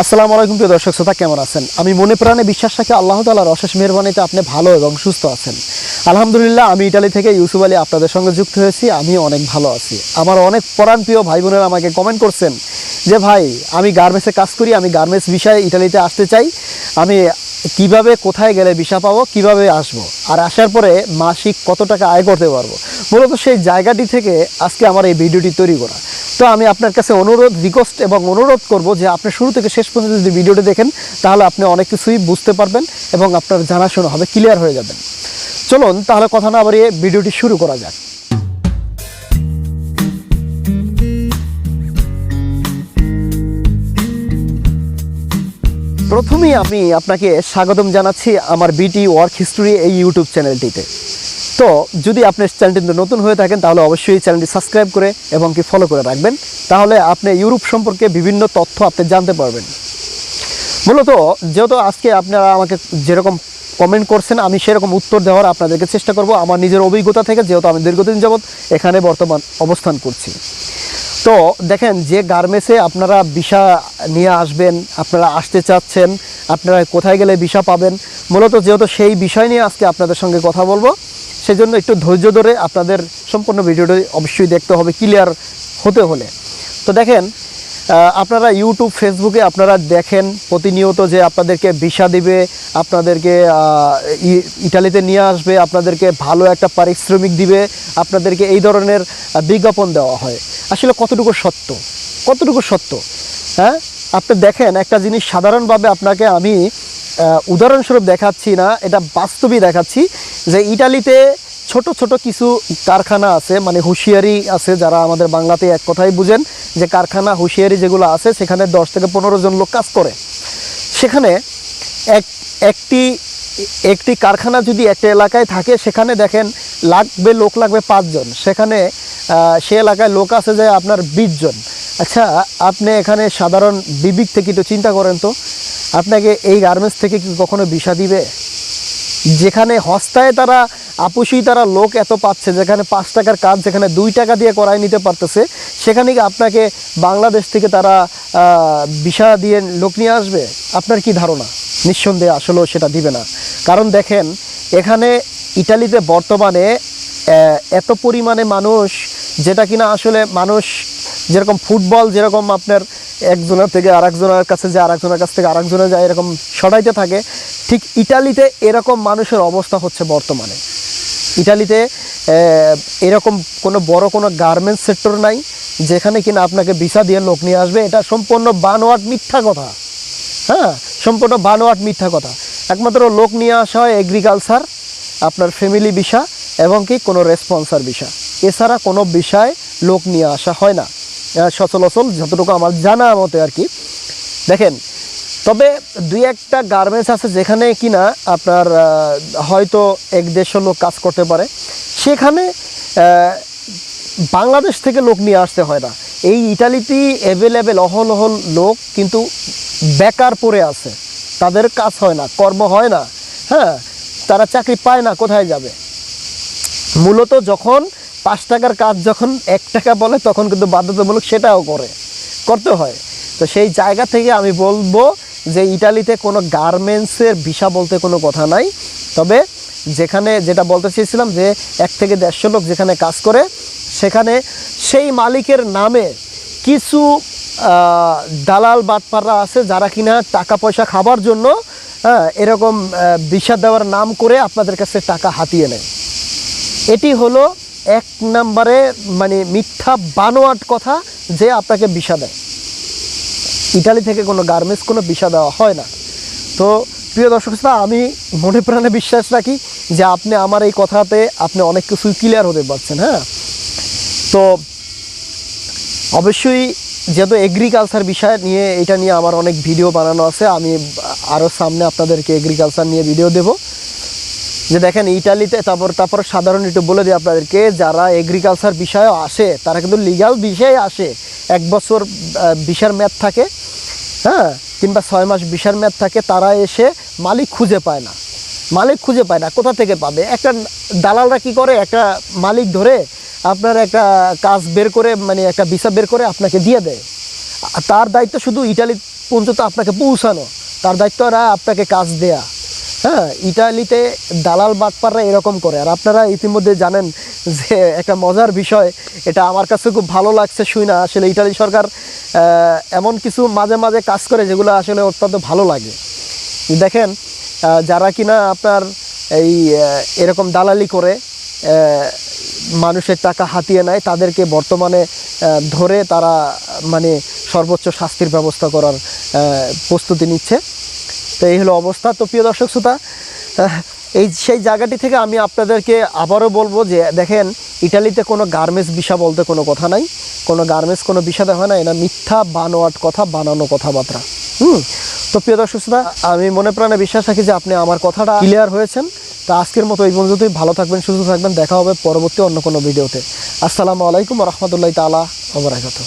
আসসালামু আলাইকুম প্রিয় দর্শক শ্রোতা, কেমন আছেন? আমি মনে প্রাণে বিশ্বাস রাখি আল্লাহ তালার অশেষ মেহরবানিতে আপনি ভালো এবং সুস্থ আছেন। আলহামদুলিল্লাহ, আমি ইটালি থেকে ইউসুফ আলী আপনাদের সঙ্গে যুক্ত হয়েছি আমি অনেক ভালো আছি। আমার অনেক পরাণ প্রিয় ভাই বোনেরা আমাকে কমেন্ট করছেন যে, ভাই, আমি গার্মেন্টসে কাজ করি, আমি গার্মেন্টস বিষয়ে ইটালিতে আসতে চাই। আমি কীভাবে, কোথায় গেলে ভিসা পাবো, কীভাবে আসব? আর আসার পরে মাসিক কত টাকা আয় করতে পারব? মূলত সেই জায়গাটি থেকে আজকে আমার এই ভিডিওটি তৈরি করা। তো আমি আপনার কাছে অনুরোধ, রিকোয়েস্ট এবং অনুরোধ করব যে আপনি শুরু থেকে শেষ পর্যন্ত যদি ভিডিওটি দেখেন, তাহলে আপনি অনেক কিছুই বুঝতে পারবেন এবং আপনার জানাশোনা হবে, ক্লিয়ার হয়ে যাবেন চলুন, তাহলে কথা না বাড়িয়ে ভিডিওটি শুরু করা যাক। প্রথমেই আমি আপনাকে স্বাগতম জানাচ্ছি আমার বিটি ওয়ার্ক হিস্টোরি এই ইউটিউব চ্যানেলটিতে। তো যদি আপনি চ্যানেলটি নতুন হয়ে থাকেন, তাহলে অবশ্যই এই চ্যানেলটি সাবস্ক্রাইব করে এবং কি ফলো করে রাখবেন। তাহলে আপনি ইউরোপ সম্পর্কে বিভিন্ন তথ্য আপনি জানতে পারবেন। মূলত যেহেতু আজকে আপনারা আমাকে যেরকম কমেন্ট করছেন, আমি সেরকম উত্তর দেওয়ার আপনাদেরকে চেষ্টা করব। আমার নিজের অভিজ্ঞতা থেকে, যেহেতু আমি দীর্ঘদিন যাবৎ এখানে বর্তমান অবস্থান করছি। তো দেখেন, যে গার্মেন্টসে আপনারা ভিসা নিয়ে আসবেন, আপনারা আসতে চাচ্ছেন, আপনারা কোথায় গেলে ভিসা পাবেন, মূলত যেহেতু সেই বিষয় নিয়ে আজকে আপনাদের সঙ্গে কথা বলব। সেজন্য একটু ধৈর্য ধরে আপনাদের সম্পূর্ণ ভিডিওটি অবশ্যই দেখতে হবে ক্লিয়ার হতে হলে। তো দেখেন আপনারা ইউটিউব ফেসবুকে আপনারা দেখেন প্রতিনিয়ত যে আপনাদেরকে ভিসা দিবে, আপনাদেরকে ইটালিতে নিয়ে আসবে, আপনাদেরকে ভালো একটা পারিশ্রমিক দিবে, আপনাদেরকে এই ধরনের বিজ্ঞাপন দেওয়া হয়। আসলে কতটুকু সত্য? কতটুকু সত্য? হ্যাঁ? আপনি দেখেন, একটা জিনিস সাধারণভাবে আপনাকে আমি উদাহরণস্বরূপ দেখাচ্ছি না, এটা বাস্তবই দেখাচ্ছি। যে ইটালিতে ছোট ছোট কিছু কারখানা আছে মানে হুঁশিয়ারি আছে যারা আমাদের বাংলাতে এক কথাই বুঝেন, যে কারখানা হুঁশিয়ারি যেগুলো আছে, সেখানে দশ থেকে পনেরো জন লোক কাজ করে। সেখানে এক, একটি একটি কারখানা যদি একটা এলাকায় থাকে, সেখানে দেখেন লাগবে লোক লাগবে পাঁচজন সেখানে সে এলাকায় লোক আছে যে আপনার বিশ জন। আচ্ছা আপনি এখানে সাধারণ বিবিক থেকে একটু চিন্তা করেন তো। আপনাকে এই গার্মেন্টস থেকে কি কখনো বিষা দিবে? যেখানে হস্তায় তারা আপুসি তারা লোক এত পাচ্ছে, যেখানে পাঁচ টাকার কাজ, যেখানে দুই টাকা দিয়ে করাই নিতে পারতেছে, সেখানে কি আপনাকে বাংলাদেশ থেকে তারা ভিসা দিয়ে লোক নিয়ে আসবে? আপনার কি ধারণা? নিঃসন্দেহে আসলেও সেটা দিবে না। কারণ দেখেন, এখানে ইটালিতে বর্তমানে এত পরিমাণে মানুষ, যেটা কিনা আসলে মানুষ যেরকম ফুটবল, যেরকম আপনার একজনের থেকে আরেকজনের কাছে যায় আরেকজনের কাছ থেকে আরেকজনে যায়, এরকম সরাইতে থাকে। ঠিক ইটালিতে এরকম মানুষের অবস্থা হচ্ছে বর্তমানে। ইটালিতে এরকম কোনো বড় কোনো গার্মেন্টস সেক্টর নাই, যেখানে কিনা আপনাকে ভিসা দিয়ে লোক নিয়ে আসবে। এটা সম্পূর্ণ বানোয়াট মিথ্যা কথা। হ্যাঁ সম্পূর্ণ বানোয়াট মিথ্যা কথা। একমাত্র লোক নিয়ে আসা হয় এগ্রিকালচার আপনার ফ্যামিলি ভিসা এবং কি কোনো রেসপন্সার ভিসা। এছাড়া কোনো বিষয় লোক নিয়ে আসা হয় না। সচলাচল যতটুকু আমার জানা মতে আর কি। দেখেন তবে দুই একটা গার্মেন্টস আছে যেখানে কিনা আপনার হয়তো এক দেড়শো লোক কাজ করতে পারে। সেখানে বাংলাদেশ থেকে লোক নিয়ে আসতে হয় না। এই ইটালিতে অ্যাভেলেবেল অহল অহল লোক কিন্তু বেকার পড়ে আছে। তাদের কাজ হয় না, কর্ম হয় না। হ্যাঁ তারা চাকরি পায় না, কোথায় যাবে? মূলত যখন পাঁচ টাকার কাজ যখন এক টাকা বলে, তখন কিন্তু বাধ্যতামূলক সেটাও করে, করতে হয়। তো সেই জায়গা থেকে আমি বলব যে ইটালিতে কোনো গার্মেন্টসের ভিসা বলতে কোনো কথা নাই। তবে যেখানে যেটা বলতে চেয়েছিলাম যে এক থেকে দেড়শো লোক যেখানে কাজ করে, সেখানে সেই মালিকের নামে কিছু দালাল বাটপাররা আছে যারা কিনা টাকা পয়সা খাবার জন্য হ্যাঁ এরকম ভিসা দেওয়ার নাম করে আপনাদের কাছে টাকা হাতিয়ে নেয়। এটি হলো এক নম্বরে মানে মিথ্যা বানোয়াট কথা যে আপনাকে ভিসা দেয়। ইটালি থেকে কোনো গার্মেন্টস কোনো ভিসা দেওয়া হয় না। তো প্রিয় দর্শক শ্রোতা, আমি মনে প্রাণে বিশ্বাস রাখি যে আপনি আমার এই কথাতে আপনি অনেক কিছু ক্লিয়ার হতে পারছেন হ্যাঁ? তো অবশ্যই যেহেতু এগ্রিকালচার বিষয় নিয়ে এটা নিয়ে আমার অনেক ভিডিও বানানো আছে। আমি আরও সামনে আপনাদেরকে এগ্রিকালচার নিয়ে ভিডিও দেবো। যে দেখেন ইটালিতে, তারপর তারপর সাধারণ একটু বলে দিই আপনাদেরকে, যারা এগ্রিকালচার বিষয়ে আসে, তারা কিন্তু লিগাল বিষয়ে আসে। এক বছর বিশার ম্যাথ থাকে হ্যাঁ কিংবা ছয় মাস বিশার ম্যাথ থাকে, তারা এসে মালিক খুঁজে পায় না। মালিক খুঁজে পায় না, কোথা থেকে পাবে? একটা দালালরা কি করে? একটা মালিক ধরে আপনার একটা কাজ বের করে মানে একটা ভিসা বের করে আপনাকে দিয়ে দেয়। তার দায়িত্ব শুধু ইটালি পর্যন্ত আপনাকে পৌঁছানো, তার দায়িত্বরা আপনাকে কাজ দেয়া। হ্যাঁ ইটালিতে দালাল বাটপাররা এরকম করে। আর আপনারা ইতিমধ্যে জানেন যে একটা মজার বিষয়, এটা আমার কাছে খুব ভালো লাগছে শুই না। আসলে ইটালি সরকার এমন কিছু মাঝে মাঝে কাজ করে যেগুলো আসলে অত্যন্ত ভালো লাগে। দেখেন যারা কিনা আপনার এই এরকম দালালি করে মানুষের টাকা হাতিয়ে নেয়, তাদেরকে বর্তমানে ধরে তারা মানে সর্বোচ্চ শাস্তির ব্যবস্থা করার প্রস্তুতি নিচ্ছে। তো এই হলো অবস্থা। তো প্রিয় দর্শক শ্রোতা এই সেই জায়গাটি থেকে আমি আপনাদেরকে আবারও বলব যে, দেখেন, ইটালিতে কোনো গার্মেন্টস বিষা বলতে কোনো কথা নাই। কোনো গার্মেন্টস কোনো বিষাদে হয় না এটা মিথ্যা বানোয়াট কথা, বানানো কথাবার্তা। হুম? তো প্রিয় দর্শক শ্রোতা, আমি মনে প্রাণে বিশ্বাস রাখি যে আপনি আমার কথাটা ক্লিয়ার হয়েছেন। তা আজকের মতো এই পর্যন্তই। ভালো থাকবেন, সুস্থ থাকবেন। দেখা হবে পরবর্তী অন্য কোনো ভিডিওতে। আসসালামু আলাইকুম রহমতুল্লাহ তালা অবরাকাত